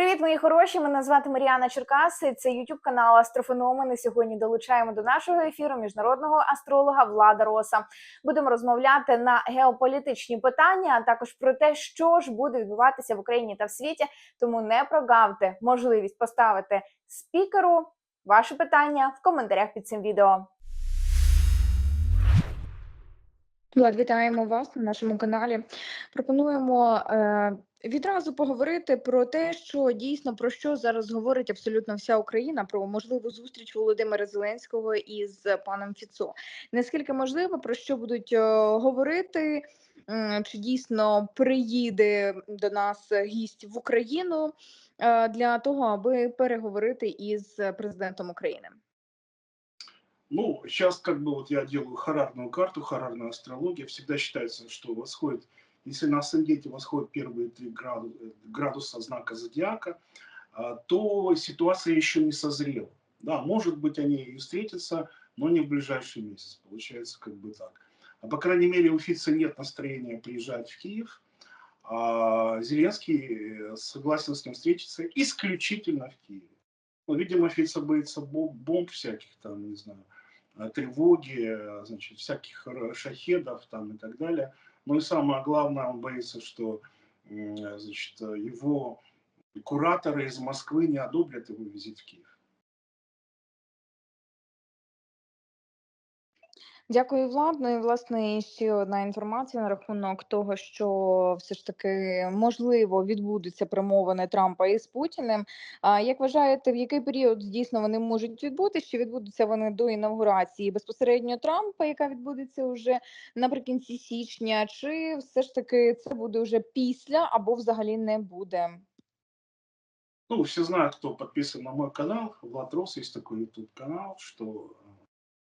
Привіт, мої хороші! Мене звати Маріана Черкаси. Це YouTube канал Астрофеномени. Сьогодні долучаємо до нашого ефіру міжнародного астролога Влада Роса. Будемо розмовляти на геополітичні питання, а також про те, що ж буде відбуватися в Україні та в світі. Тому не прогавте можливість поставити спікеру ваші питання в коментарях під цим відео. Вітаємо вас на нашому каналі. Пропонуємо е, відразу поговорити про те, що дійсно про що зараз говорить абсолютно вся Україна про можливу зустріч Володимира Зеленського із паном Фіцо. Наскільки можливо, про що будуть е, говорити? Чи дійсно приїде до нас гість в Україну е, для того, аби переговорити із президентом України? Ну, сейчас как бы вот я делаю харарную карту, харарную астрологию. Всегда считается, что восходит, если на асценденте восходят первые три граду- э, градуса знака зодиака, а, то ситуация еще не созрела. Да, может быть, они и встретятся, но не в ближайший месяц. Получается как бы так. А по крайней мере, у Фица нет настроения приезжать в Киев. А Зеленский э, согласен с ним встретиться исключительно в Киеве. Ну, видимо, Фица боится бом- бомб всяких там, не знаю, тревоги, э, значит, всяких шахедов там и так далее. Ну и самое главное, он боится, что э, значит, э, его кураторы из Москвы не одобрят его визит в Киев. Дякую, Влад. Ну і власне ще одна інформація на рахунок того, що все ж таки можливо відбудуться перемовини Трампа із Путіним. А як вважаєте, в який період дійсно вони можуть відбутися? Чи відбудуться вони до інавгурації безпосередньо Трампа, яка відбудеться вже наприкінці січня, чи все ж таки це буде вже після або взагалі не буде? Ну, все знают, кто подписан на мой канал. Влад Рос, есть такой YouTube канал, что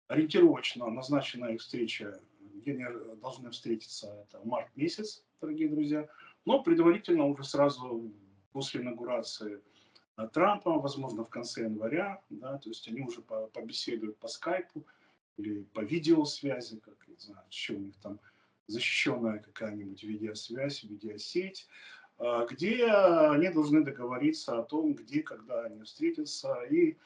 ориентировочно назначена их встреча, где они э, должны встретиться, это март месяц, дорогие друзья. Но предварительно уже сразу после инаугурации э, Трампа, возможно, в конце января, да, то есть они уже по- побеседуют по скайпу или по видеосвязи, как не знаю, что у них там защищенная какая-нибудь видеосвязь, видеосеть, а, где они должны договориться о том, где, когда они встретятся и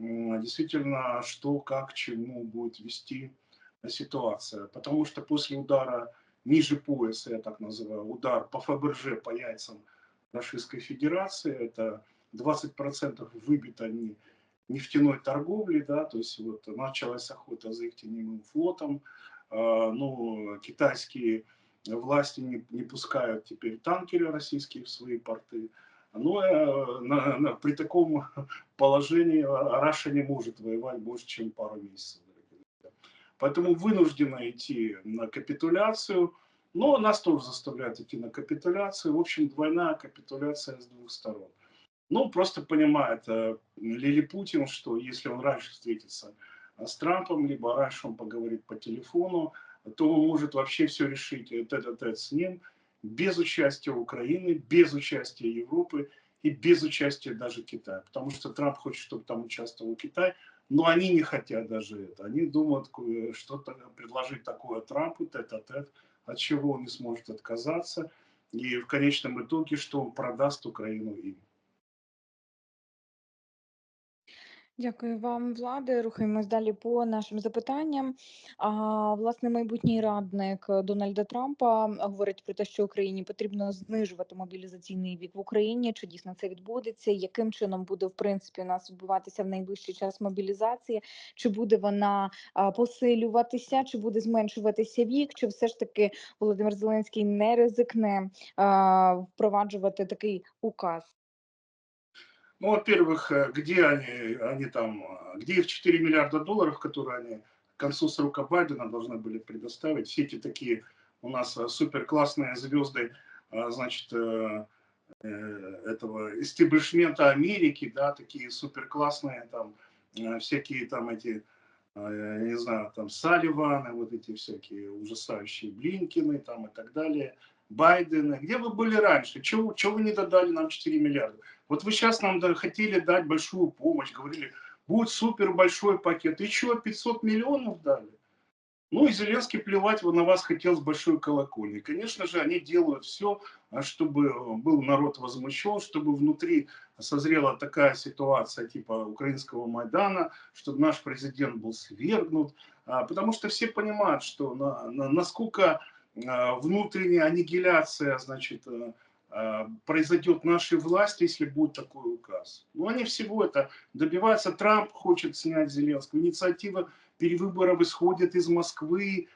действительно, что, как, чему будет вести ситуация. Потому что после удара ниже пояса, я так называю, удар по ФБРЖ, по яйцам Российской Федерации, это 20% выбито не, нефтяной торговли, да, то есть вот началась охота за их теневым флотом, А, ну, китайские власти не, не пускают теперь танкеры российские в свои порты. Но э, на- на- при таком положении Раша не может воевать больше, чем пару месяцев. Поэтому вынуждены идти на капитуляцию, но нас тоже заставляют идти на капитуляцию. В общем, двойная капитуляция с двух сторон. Ну, просто понимает э, Лили Путин, что если он раньше встретится э, с Трампом, либо раньше он поговорит по телефону, то он может вообще все решить э, тет-а-тет с ним, без участия Украины, без участия Европы и без участия даже Китая. Потому что Трамп хочет, чтобы там участвовал Китай, но они не хотят даже это. Они думают, э, что-то предложить такое Трампу, тет-а-тет, от чего он не сможет отказаться. И в конечном итоге, что он продаст Украину им. Дякую вам, Влади. Рухаємось далі по нашим запитанням. А, власне, майбутній радник Дональда Трампа говорить про те, що Україні потрібно знижувати мобілізаційний вік в Україні. Чи дійсно це відбудеться? Яким чином буде в принципі у нас відбуватися в найближчий час мобілізація? Чи буде вона посилюватися, чи буде зменшуватися вік? Чи все ж таки Володимир Зеленський не ризикне впроваджувати такий указ? Ну, во-первых, э, где они, они там, э, где их 4 миллиарда долларов, которые они к концу срока Байдена должны были предоставить, все эти такие у нас супер классные звезды, э, значит, э, э, этого истеблишмента Америки, да, такие супер классные там, э, всякие там эти, э, я не знаю, там Салливаны, вот эти всякие ужасающие Блинкины там и так далее, Байдены. Где вы были раньше? Чего, чего вы не додали нам 4 миллиарда? Вот вы сейчас нам хотели дать большую помощь, говорили, будет супер большой пакет. И что, 500 миллионов дали? Ну и Зеленский плевать на вас хотел с большой колокольни. Конечно же, они делают все, чтобы был народ возмущен, чтобы внутри созрела такая ситуация типа украинского Майдана, чтобы наш президент был свергнут. А, потому что все понимают, что на, на, насколько а, внутренняя аннигиляция, значит, э, а, произойдет нашей власти, если будет такой указ. Ну, они всего это добиваются. Трамп хочет снять Зеленского. Инициатива перевыборов исходит из Москвы,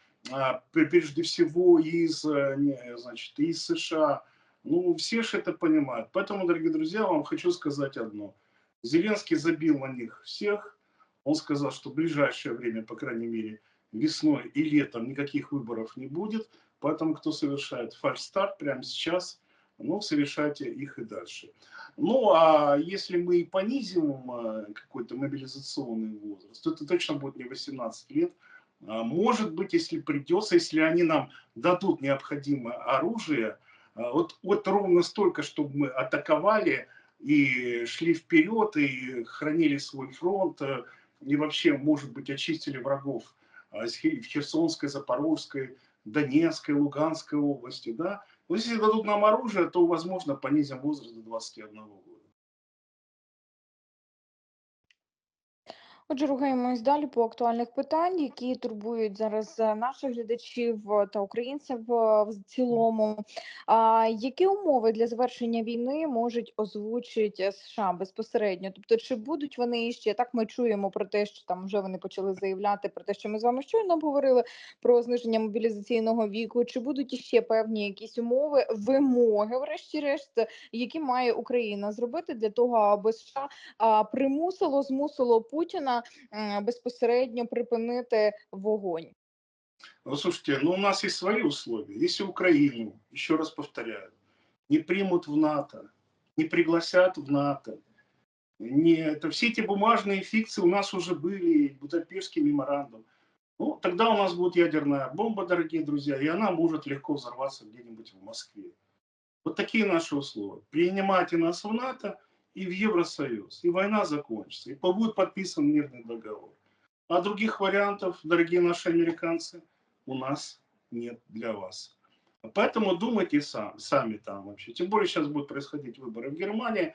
прежде всего из, э, значит, из США. Ну, все же это понимают. Поэтому, дорогие друзья, вам хочу сказать одно. Зеленский забил на них всех. Он сказал, что в ближайшее время, по крайней мере, весной и летом никаких выборов не будет. Поэтому, кто совершает фальстарт прямо сейчас, ну, совершайте их и дальше. Ну, а если мы понизим э, какой-то мобилизационный возраст, то это точно будет не 18 лет. А может быть, если придется, если они нам дадут необходимое оружие, а, вот, вот ровно столько, чтобы мы атаковали и шли вперед, и хранили свой фронт, э, и вообще, может быть, очистили врагов в Херсонской, Запорожской, Донецкой, Луганской области, да, но если дадут нам оружие, то, возможно, понизим возраст до 21 года. Отже, рухаємось далі по актуальних питань, які турбують зараз е, наших глядачів е, та українців е, в цілому. А які умови для завершення війни можуть озвучити США безпосередньо? Тобто, чи будуть вони ще так? Ми чуємо про те, що там вже вони почали заявляти про те, що ми з вами щойно говорили про зниження мобілізаційного віку. Чи будуть іще певні якісь умови, вимоги, врешті-решт, які має Україна зробити для того, аби США примусило змусило Путіна безпосередньо припинити вогонь? Ну, слушайте, ну у нас есть свои условия. Если Украину, еще раз повторяю, не примут в НАТО, не пригласят в НАТО, не, это все эти бумажные фикции у нас уже были, Будапештский меморандум. Ну, тогда у нас будет ядерная бомба, дорогие друзья, и она может легко взорваться где-нибудь в Москве. Вот такие наши условия. Принимайте нас в НАТО – и в Евросоюз, и война закончится, и будет подписан мирный договор. А других вариантов, дорогие наши американцы, у нас нет для вас. Поэтому думайте сам, сами там вообще. Тем более сейчас будут происходить выборы в Германии.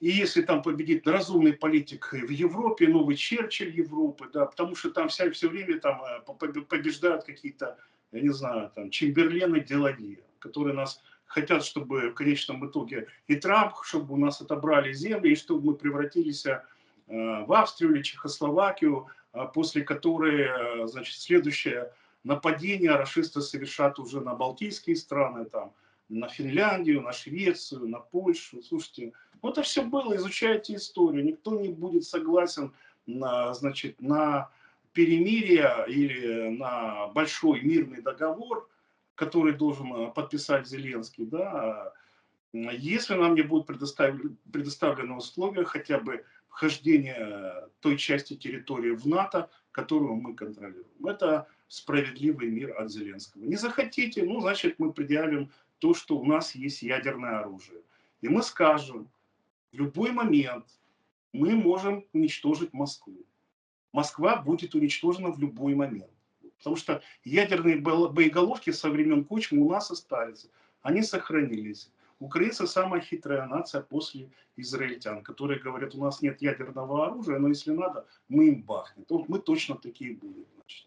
И если там победит разумный политик в Европе, новый Черчилль Европы, да, потому что там вся, все время там э, побеждают какие-то, я не знаю, там Чемберлены, Деладье, которые нас хотят, чтобы в конечном итоге и Трамп, чтобы у нас отобрали земли, и чтобы мы превратились э, в Австрию или Чехословакию, э, после которой, э, значит, следующее нападение расисты совершат уже на Балтийские страны, там, на Финляндию, на Швецию, на Польшу. Слушайте, ну это все было, изучайте историю. Никто не будет согласен на, значит, на перемирие или на большой мирный договор, который должен э, подписать Зеленский, да, если нам не будут предоставлены, предоставлены условия хотя бы вхождения той части территории в НАТО, которую мы контролируем. Это справедливый мир от Зеленского. Не захотите, ну, значит, мы предъявим то, что у нас есть ядерное оружие. И мы скажем, в любой момент мы можем уничтожить Москву. Москва будет уничтожена в любой момент. Потому что ядерные боеголовки со времен Кучмы у нас остались. Они сохранились. Украинцы самая хитрая нация после израильтян, которые говорят, у нас нет ядерного оружия, но если надо, мы им бахнем. Вот мы точно такие будем. Значит.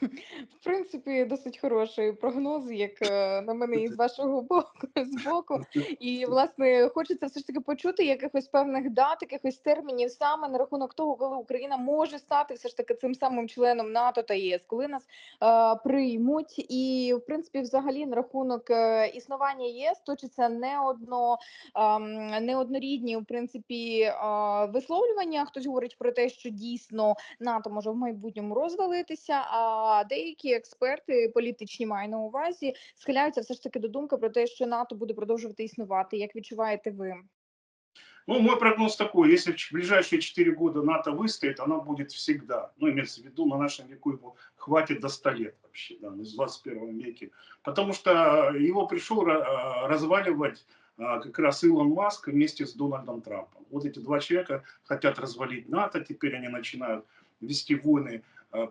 В принципі, досить хороший прогноз, як е, на мене, із вашого боку з боку. І власне хочеться все ж таки почути якихось певних дат, якихось термінів саме на рахунок того, коли Україна може стати все ж таки цим самим членом НАТО та ЄС, коли нас е, приймуть, і в принципі, взагалі, на рахунок е, існування ЄС точиться не одно е, неоднорідні в принципі е, висловлювання. Хтось говорить про те, що дійсно НАТО може в майбутньому розвалитися. а а деякі експерти політичні маю на увазі схиляються все ж таки до думки про те, що НАТО буде продовжувати існувати. Як відчуваєте ви? Ну, мой прогноз такой, если в ближайшие 4 года НАТО выстоит, оно будет всегда. Ну, имеется в виду, на нашем веку его хватит до 100 лет вообще, да, в 21 веке. Потому что его пришел разваливать как раз Илон Маск вместе с Дональдом Трампом. Вот эти два человека хотят развалить НАТО, теперь они начинают вести войны э,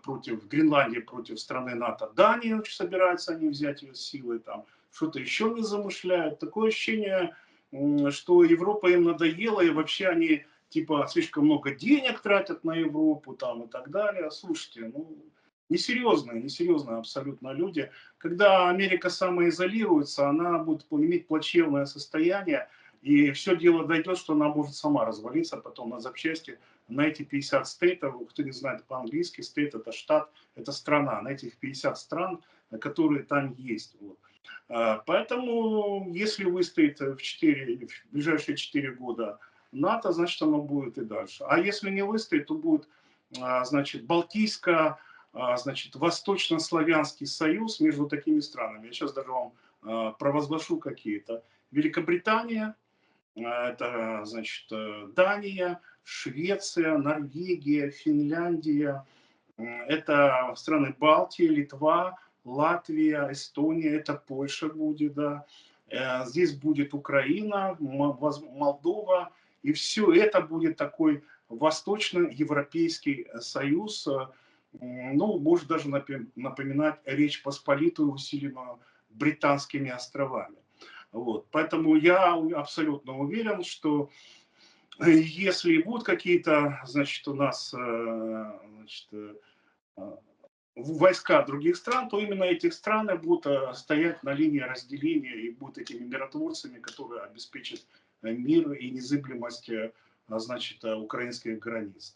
против Гренландии, против страны НАТО. Дания собираются они взять ее силой, там что-то еще не замышляют. Такое ощущение, что Европа им надоела, и вообще они типа слишком много денег тратят на Европу там и так далее. Слушайте, ну несерьезные, несерьезные абсолютно люди. Когда Америка самоизолируется, она будет иметь плачевное состояние, и все дело дойдет, что она может сама развалиться потом на запчасти на эти 50 стейтов, кто не знает по-английски, стейт это штат, это страна, на этих 50 стран, которые там есть. Вот. А, Поэтому, если выстоит в, 4, в ближайшие 4 года НАТО, значит, оно будет и дальше. А если не выстоит, то будет, а, значит, Балтийско, а, значит, Восточнославянский союз между такими странами. Я сейчас даже вам провозглашу какие-то. Великобритания, это, значит, э, Дания, Швеция, Норвегия, Финляндия, это страны Балтии, Литва, Латвия, Эстония, это Польша будет, да. Э, Здесь будет Украина, Молдова, и все это будет такой восточноевропейский союз, э, ну, может даже напоминать Речь Посполитую, усиленную британскими островами. Вот. Поэтому я абсолютно уверен, что э, если будут какие-то, значит, у нас э, значит, э, войска других стран, то именно эти страны будут стоять на линии разделения и будут этими миротворцами, которые обеспечат мир и незыблемость, а, значит, украинских границ.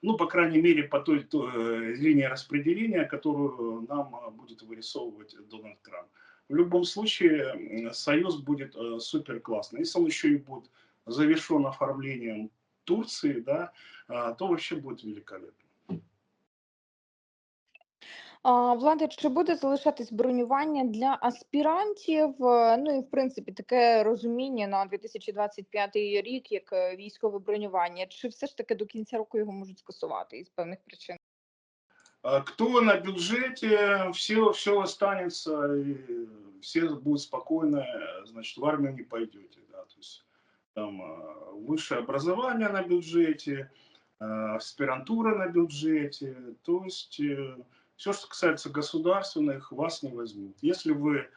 Ну, по крайней мере, по той, той, линии распределения, которую нам будет вырисовывать Дональд Трамп. В любом случае, союз будет э, супер классный. Если он еще и будет завершен оформлением Турции, да, а, то вообще будет великолепно. А, Влада, чи буде залишатись бронювання для аспірантів? Ну і в принципі таке розуміння на 2025 рік, як е, військове бронювання. Чи все ж таки до кінця року його можуть скасувати із певних причин? А Кто на бюджете, все, все останется, и все будут спокойно, э, значит, в армию не пойдете. Да, то есть там э, высшее образование на бюджете, э, аспирантура на бюджете, то есть все, что касается государственных, вас не возьмут. Если вы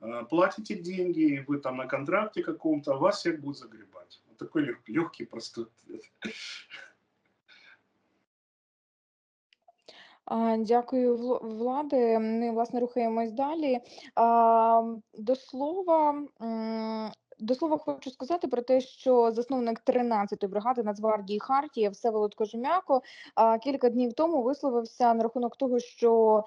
э, платите деньги, вы там на контракте каком-то, вас всех будут загребать. Вот такой легкий, простой ответ. А, Дякую, Вл- Влади. Ми власне рухаємось далі. До слова, до слова, хочу сказати про те, що засновник 13-ї бригади Нацгвардії Хартія Всеволод Кожем'яко кілька днів тому висловився на рахунок того, що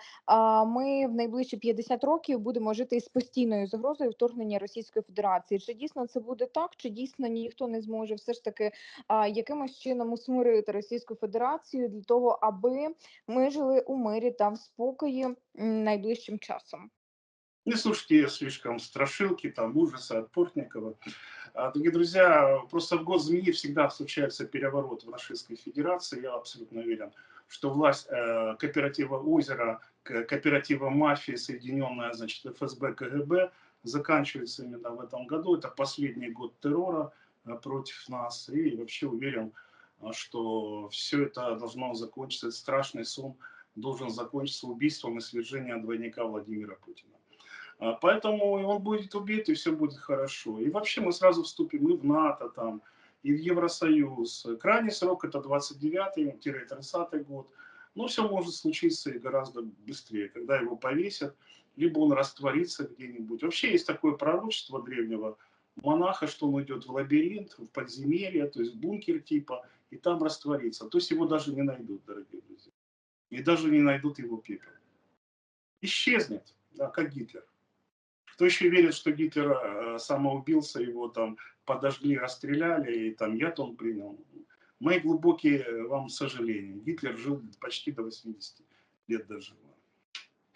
ми в найближчі 50 років будемо жити із постійною загрозою вторгнення Російської Федерації. Чи дійсно це буде так? Чи дійсно ніхто не зможе все ж таки якимось чином усмирити Російську Федерацію для того, аби ми жили у мирі та в спокої найближчим часом. Не слушайте слишком страшилки, там, ужасы от Портникова. А, Дорогие друзья, просто в год змеи всегда случается переворот в Российской Федерации. Я абсолютно уверен, что власть э, кооператива «Озеро», кооператива «Мафии», соединенная, значит, ФСБ, КГБ, заканчивается именно в этом году. Это последний год террора э, против нас. И вообще уверен, а, что все это должно закончиться, страшный сон должен закончиться убийством и свержением двойника Владимира Путина. А, Поэтому он будет убит, и все будет хорошо. И вообще мы сразу вступим и в НАТО, там, и в Евросоюз. Крайний срок это 29-30 год. Но все может случиться и гораздо быстрее, когда его повесят, либо он растворится где-нибудь. Вообще есть такое пророчество древнего монаха, что он идет в лабиринт, в подземелье, то есть бункер типа, и там растворится. То есть его даже не найдут, дорогие друзья. И даже не найдут его пепел. Исчезнет, да, как Гитлер. Кто еще верит, что Гитлер э, самоубился, его там подожгли, расстреляли, и там яд он принял. Мои глубокие э, вам сожаления. Гитлер жил почти до 80 лет дожил,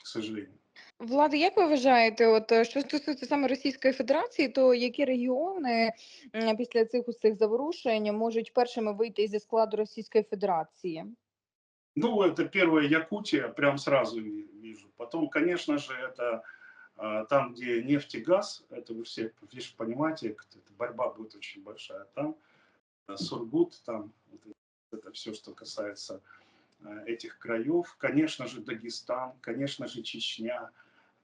к сожалению. Влада, як ви вважаєте, от е, що стосується саме Російської Федерації, то які регіони м, після цих усіх заворушень можуть першими вийти зі складу Російської Федерації? Ну, это первая Якутия, прям сразу ви- вижу. Потом, конечно же, это а, там, где нефть и газ, это вы все же понимаете, это борьба будет очень большая. Там а, Сургут, там это все, что касается э, этих краев. Конечно же, Дагестан, конечно же, Чечня,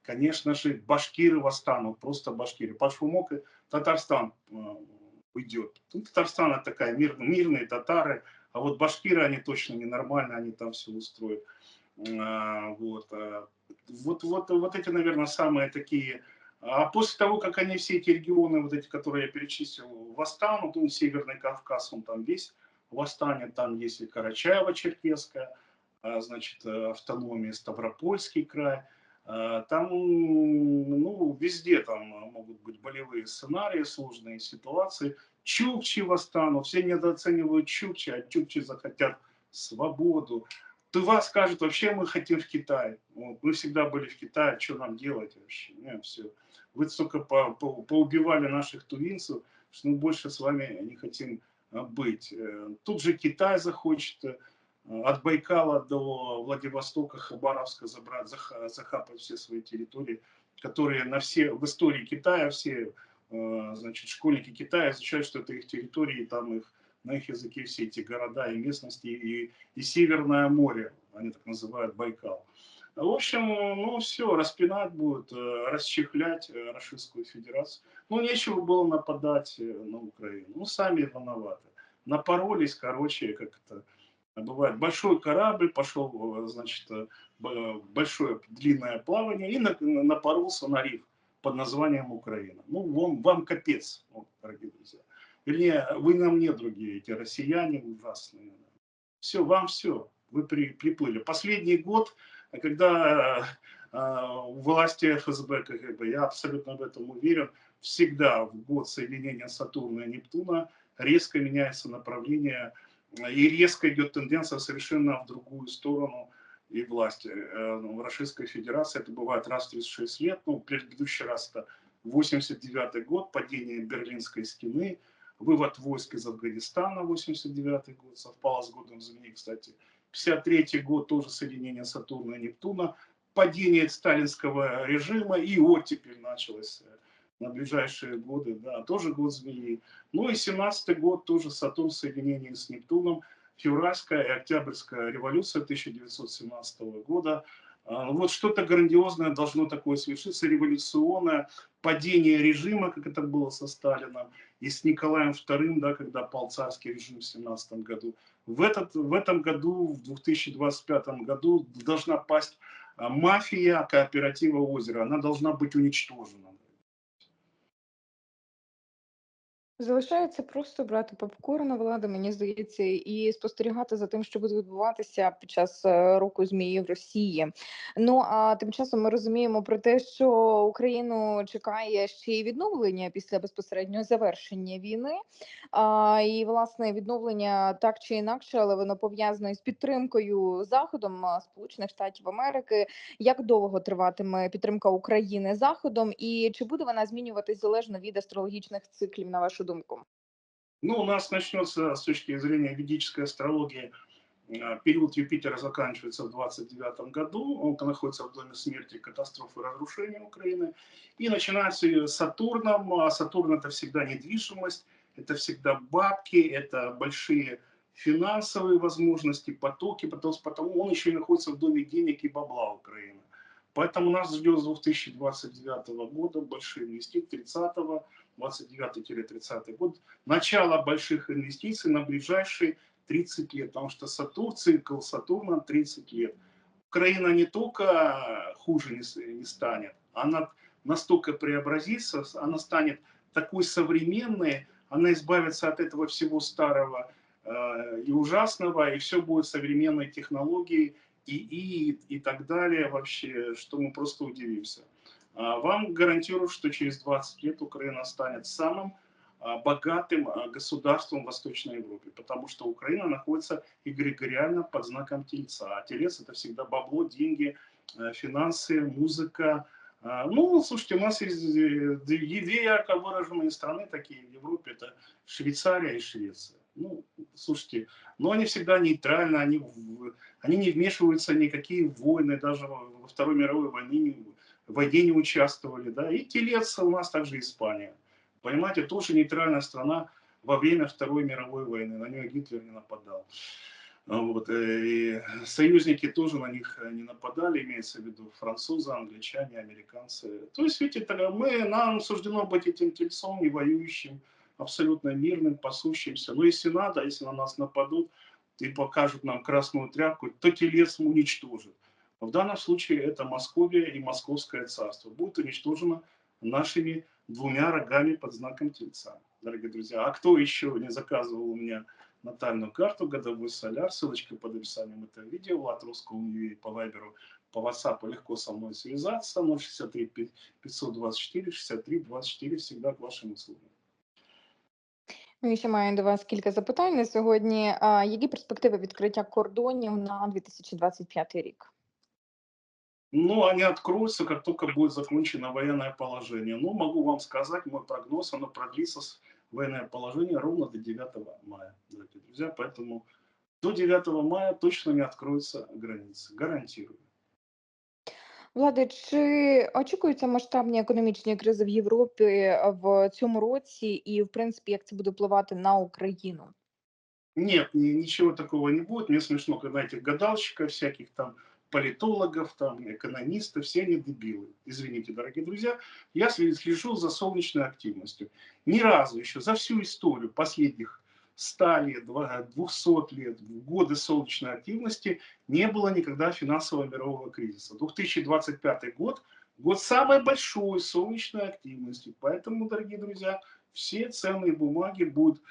конечно же, башкиры восстанут, просто башкиры. Под и Татарстан э, уйдет. Ну, Татарстан это такая мир, мирные татары, а вот башкиры, они точно ненормальные, они там все устроят. А, Вот, а, вот, вот, вот эти, наверное, самые такие а после того, как они все эти регионы, вот эти, которые я перечислил, восстанут, ну, Северный Кавказ, он там весь восстанет, там есть и Карачаево-Черкесская, а, значит, э, автономия, Ставропольский край, а, там, ну, везде там могут быть болевые сценарии, сложные ситуации. Чукчи восстанут, все недооценивают Чукчи, а Чукчи захотят свободу. Тува скажет, вообще мы хотим в Китай. Вот, мы всегда были в Китае, что нам делать вообще? Нет, все. Вы столько по, по, поубивали наших тувинцев, что мы больше с вами не хотим а, быть. Э, тут же Китай захочет э, от Байкала до Владивостока, Хабаровска забрать, захапать все свои территории, которые на все, в истории Китая все, э, значит, школьники Китая изучают, что это их территории, там их на их языке все эти города и местности, и, и Северное море, они так называют Байкал. В общем, ну все, распинать будут, э, расчехлять э, Российскую Федерацию. Ну, нечего было нападать э, на Украину. Ну, сами виноваты. Напоролись, короче, как это бывает. Большой корабль пошел, значит, большое длинное плавание и напоролся на риф под названием Украина. Ну, вам, вам капец, дорогие друзья. Вернее, вы нам не другие, эти россияне ужасные. Все, вам все, вы при, приплыли. Последний год, когда э, у власти ФСБ, КГБ, я абсолютно в этом уверен, всегда в год соединения Сатурна и Нептуна резко меняется направление и резко идет тенденция совершенно в другую сторону и власти. Э, в Российской Федерации это бывает раз в 36 лет, ну, предыдущий раз это 89 год, падение Берлинской стены, вывод войск из Афганистана, 89 год, совпало с годом Змеи, кстати. 53 год тоже соединение Сатурна и Нептуна, падение сталинского режима, и оттепель началась э, на ближайшие годы, да, тоже год змеи. Ну и 17 год тоже Сатурн в соединении с Нептуном, февральская и октябрьская революция 1917 года – вот что-то грандиозное должно такое свершиться, революционное падение режима, как это было со Сталином, и с Николаем II, да, когда пал царский режим в 17 году. В, этот, в этом году, в 2025 году, должна пасть а, мафия кооператива «Озеро». Она должна быть уничтожена. Залишається просто брати попкорн влада, мені здається, і спостерігати за тим, що буде відбуватися під час е, року змії в Росії. Ну а тим часом ми розуміємо про те, що Україну чекає ще й відновлення після безпосереднього завершення війни. А, І власне відновлення так чи інакше, але воно пов'язане з підтримкою заходом Сполучених Штатів Америки. Як довго триватиме підтримка України заходом, і чи буде вона змінюватись залежно від астрологічних циклів на вашу думку? Ну, у нас начнется с точки зрения ведической астрологии период Юпитера заканчивается в 29 году, он находится в доме смерти, катастрофы, разрушения Украины, и начинается с Сатурном, а Сатурн это всегда недвижимость, это всегда бабки, это большие финансовые возможности, потоки, потому, потому он еще и находится в доме денег и бабла Украины. Поэтому нас ждет с 2029 года большие инвестиции, 30 29-30 год, начало больших инвестиций на ближайшие 30 лет, потому что Сатурн, цикл Сатурна 30 лет. Украина не только хуже не, не станет, она настолько преобразится, она станет такой современной, она избавится от этого всего старого э, и ужасного, и все будет современной технологией и, и, и так далее вообще, что мы просто удивимся. А, вам гарантирую, что через 20 лет Украина станет самым а, богатым а, государством в Восточной Европе, потому что Украина находится эгрегориально под знаком Тельца. А Телец это всегда бабло, деньги, финансы, музыка. Ну, слушайте, у нас есть э, две ярко выраженные страны такие в Европе, это Швейцария и Швеция. Ну, слушайте, но они всегда нейтральны, они, они не вмешиваются в никакие войны, даже во Второй мировой войне не, в войне не участвовали, да, и телец у нас также Испания. Понимаете, тоже нейтральная страна во время Второй мировой войны, на нее Гитлер не нападал. А Вот, э, и союзники тоже на них э, не нападали, имеется в виду французы, англичане, американцы. То есть, видите, мы, нам суждено быть этим тельцом, не воюющим, абсолютно мирным, пасущимся. Но если надо, если на нас нападут и покажут нам красную тряпку, то телец уничтожит. В данном случае это Московия и Московское царство. Будет уничтожено нашими двумя рогами под знаком тельца, дорогие друзья. А кто еще не заказывал у меня натальную карту, годовой соляр, ссылочка под описанием этого видео, от русского UA по вайберу, по WhatsApp легко со мной связаться, 063 524 63 24, всегда к вашим услугам. Ну і ще маю до вас кілька запитань на сьогодні. А, які перспективи відкриття кордонів на 2025 рік? Ну, они откроются, как только будет закончено военное положение. Ну, могу вам сказать, мой прогноз, оно продлится, с- военное положение, ровно до 9 мая, дорогие друзья. Поэтому до 9 мая точно не откроются границы, гарантирую. Влади, чи очікуються масштабні економічні кризи в Європі в цьому році, і в принципі, як це буде впливати на Україну? Нет, ни- ничего такого не будет. Мне смешно, когда этих гадалщиков, всяких там политологов, там, экономистов, все они дебилы. Извините, дорогие друзья. Я слежу за солнечной активностью. Ни разу еще за всю историю последних 100 лет, два- 200 лет, годы солнечной активности не было никогда финансового мирового кризиса. 2025 год – год самой большой солнечной активности. Поэтому, дорогие друзья, все ценные бумаги будут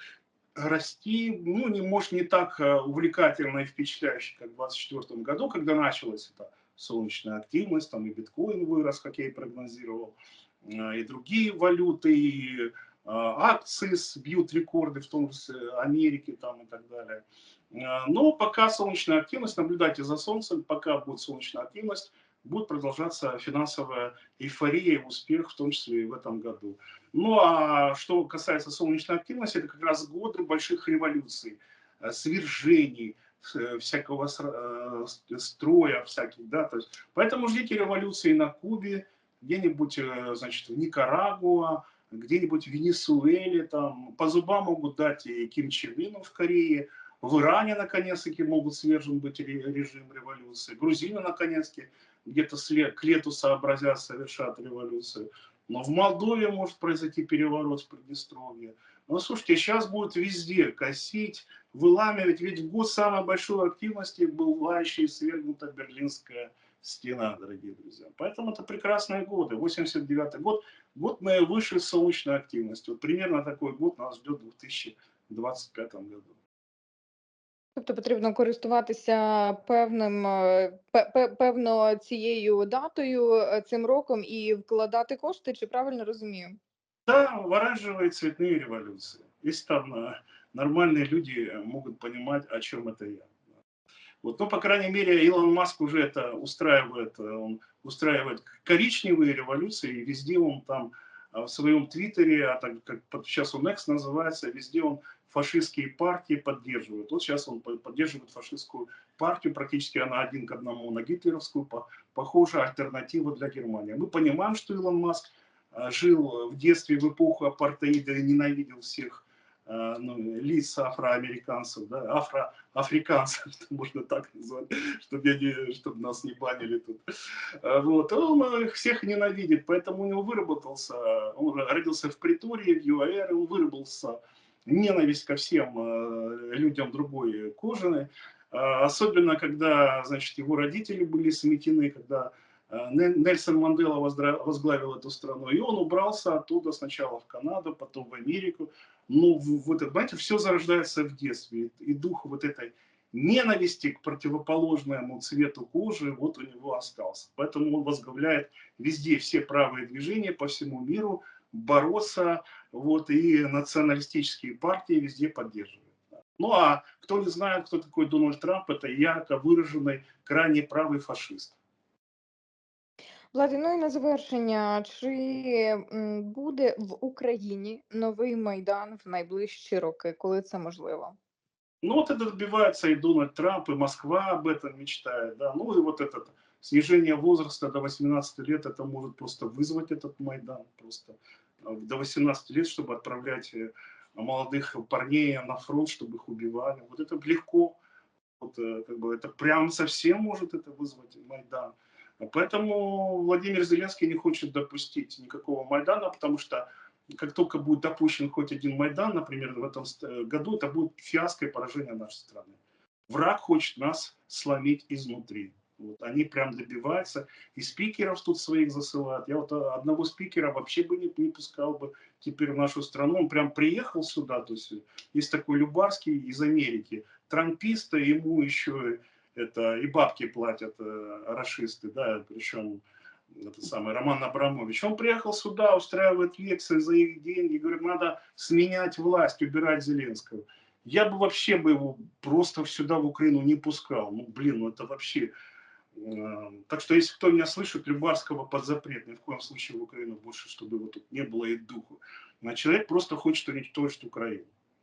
расти, ну, не, может, не так э, увлекательно и впечатляюще, как в 2024 году, когда началась эта солнечная активность, там и биткоин вырос, как я и прогнозировал, э, и другие валюты, и э, акции бьют рекорды, в том числе Америки там и так далее. Но пока солнечная активность, наблюдайте за солнцем, пока будет солнечная активность, будет продолжаться финансовая эйфория и успех, в том числе и в этом году. Ну а что касается солнечной активности, это как раз годы больших революций, э, свержений, э, всякого э, строя всяких, да, то есть, поэтому ждите революции на Кубе, где-нибудь, значит, в Никарагуа, где-нибудь в Венесуэле, там, по зубам могут дать и Ким Чен Ыну в Корее, в Иране, наконец-таки, могут свержен быть ре- режим революции, грузины, наконец-таки, где-то к лету сообразят, совершат революцию. Но в Молдове может произойти переворот в Приднестровье. Ну, слушайте, сейчас будет везде косить, выламивать. Ведь в год самой большой активности была еще и свергнута Берлинская стена, дорогие друзья. Поэтому это прекрасные годы. 89 год, год наивысшей солнечной активности. Вот примерно такой год нас ждет в 2025 году. Тобто потрібно користуватися певним е, пе- пе- певно цією датою, е, цим роком і вкладати кошти, чи правильно розумію? Да, оранжевые цветные революции. Если там э, нормальные люди э, могут понимать, о чем это я. Вот, ну, по крайней мере, Илон Маск уже это устраивает, э, он устраивает коричневые революции, и везде он там э, в своем твиттере, а так как под- сейчас он X называется, везде он фашистские партии поддерживает. Вот сейчас он по- поддерживает фашистскую партию, практически она один к одному на гитлеровскую, по- похожая альтернатива для Германии. Мы понимаем, что Илон Маск э, жил в детстве в эпоху апартеида и ненавидел всех э, ну, лиц афроамериканцев, да, афроафриканцев, можно так назвать, чтобы, я не, чтобы нас не банили тут. А, Вот. Он э, их всех ненавидит, поэтому у него выработался, он родился в Притории, в ЮАР, он выработался ненависть ко всем э, людям другой кожи, А, особенно когда, значит, его родители были сметены, когда э, Нель- Нельсон Мандела возглавил эту страну, и он убрался оттуда сначала в Канаду, потом в Америку. Ну, в, в этот, знаете, все зарождается в детстве, и дух вот этой ненависти к противоположному цвету кожи вот у него остался. Поэтому он возглавляет везде все правые движения по всему миру, бороться, вот, и националистические партии везде поддерживает. Ну а кто не знает, кто такой Дональд Трамп, это ярко выраженный крайне правый фашист. Влади, ну і на завершення, чи м, буде в Україні новий майдан в найближчі роки, коли це можливо? Ну вот это добивается и Дональд Трамп, и Москва об этом мечтает, да. Ну и вот это снижение возраста до 18 лет, это может просто вызвать этот Майдан, просто э, до 18 лет, чтобы отправлять э, молодых парней на фронт, чтобы их убивали. Вот это легко вот, э, как бы это прям совсем может это вызвать Майдан. Поэтому Владимир Зеленский не хочет допустить никакого Майдана, потому что как только будет допущен хоть один Майдан, например, в этом году, это будет фиаско и поражение нашей страны. Враг хочет нас сломить изнутри. Вот, они прям добиваются, и спикеров тут своих засылают. Я вот а, одного спикера вообще бы не, не пускал бы теперь в нашу страну. Он прям приехал сюда, то есть есть такой Любарский из Америки, трамписта, ему еще это и бабки платят э, расисты, да, причем это самый Роман Абрамович. Он приехал сюда, устраивает лекции за их деньги, говорит, надо сменять власть, убирать Зеленского. Я бы вообще бы его просто сюда в Украину не пускал. Ну, блин, ну это вообще... э, Так что, если кто меня слышит, Любарского под запрет, ни в коем случае в Украину больше, чтобы его тут не было и духу. Но человек просто хочет уничтожить Украину.